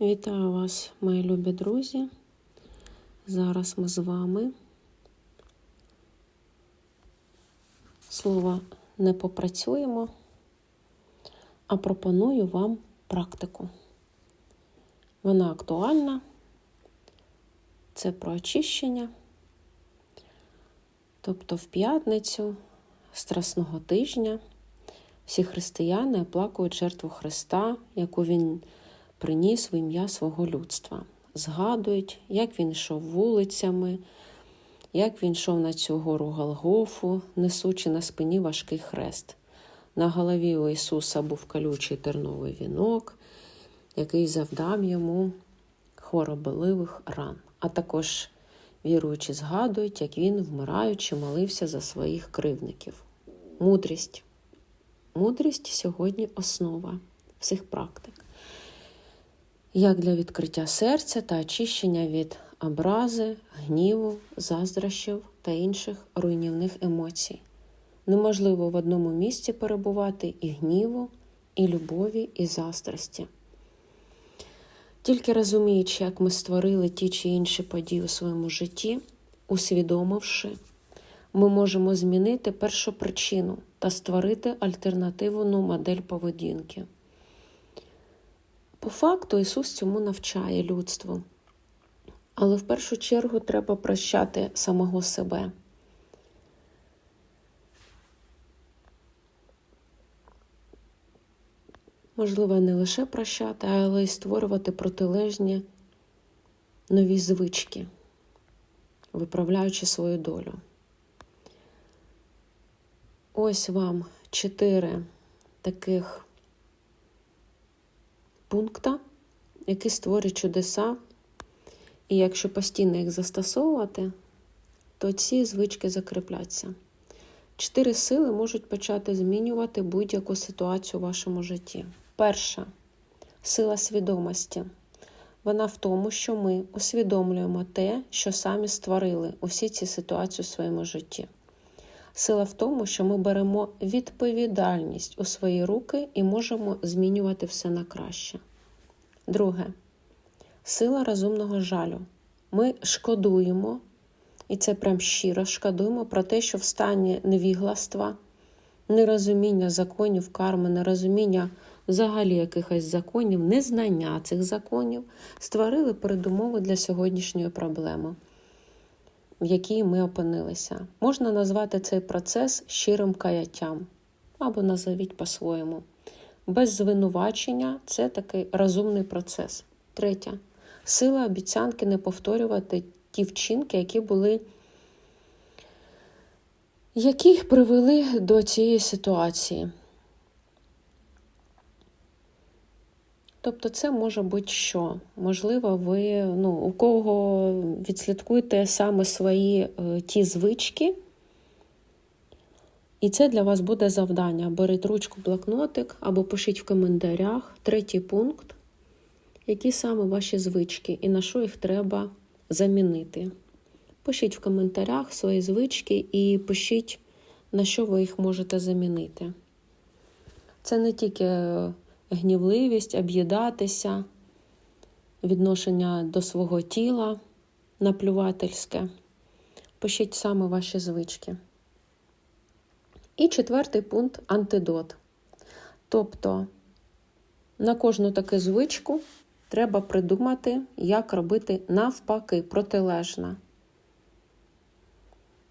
Вітаю вас, мої любі друзі. Зараз ми з вами слово не попрацюємо, а пропоную вам практику. Вона актуальна, це про очищення. Тобто в п'ятницю Страсного тижня всі християни оплакують жертву Христа, яку Він приніс в ім'я свого людства. Згадують, як він йшов вулицями, як він йшов на цю гору Голгофу, несучи на спині важкий хрест. На голові у Ісуса був колючий терновий вінок, який завдав йому хворобливих ран. А також віруючі згадують, як він, вмираючи, молився за своїх кривників. Мудрість. Мудрість сьогодні основа всіх практик як для відкриття серця та очищення від образи, гніву, заздрощів та інших руйнівних емоцій. Неможливо в одному місці перебувати і гніву, і любові, і заздрості. Тільки розуміючи, як ми створили ті чи інші події у своєму житті, усвідомивши, ми можемо змінити першу причину та створити альтернативну модель поведінки. По факту Ісус цьому навчає людство. Але в першу чергу треба прощати самого себе. Можливо, не лише прощати, але й створювати протилежні нові звички, виправляючи свою долю. Ось вам чотири таких пункта, які створюють чудеса. І якщо постійно їх застосовувати, то ці звички закріпляться. Чотири сили можуть почати змінювати будь-яку ситуацію у вашому житті. Перша сила свідомості. Вона в тому, що ми усвідомлюємо те, що самі створили усі ці ситуації у своєму житті. Сила в тому, що ми беремо відповідальність у свої руки і можемо змінювати все на краще. Друге сила розумного жалю. Ми шкодуємо, і це прям щиро шкодуємо про те, що в стані невігластва, нерозуміння законів карми, нерозуміння взагалі якихось законів, незнання цих законів створили передумови для сьогоднішньої проблеми в якій ми опинилися. Можна назвати цей процес щирим каяттям або назовіть по-своєму. Без звинувачення це такий розумний процес. Третє. Сила обіцянки не повторювати ті вчинки, які були, які привели до цієї ситуації. Тобто це може бути що. Можливо, ви ну, у кого відслідкуєте саме свої е, ті звички, і це для вас буде завдання. Беріть ручку, блокнотик або пишіть в коментарях третій пункт, які саме ваші звички і на що їх треба замінити. Пишіть в коментарях свої звички і пишіть, на що ви їх можете замінити. Це не тільки гнівливість, об'їдатися, відношення до свого тіла наплювательське. Пишіть саме ваші звички. І четвертий пункт антидот. Тобто на кожну таку звичку треба придумати, як робити навпаки, протилежно.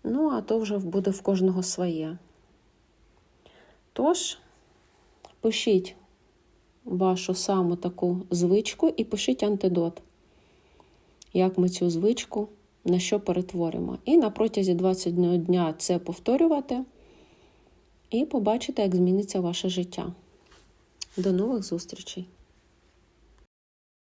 Ну, а то вже буде в кожного своє. Тож, пишіть вашу саму таку звичку і пишіть антидот, як ми цю звичку на що перетворимо. І на протязі 21 дня це повторювати, і побачите, як зміниться ваше життя. До нових зустрічей!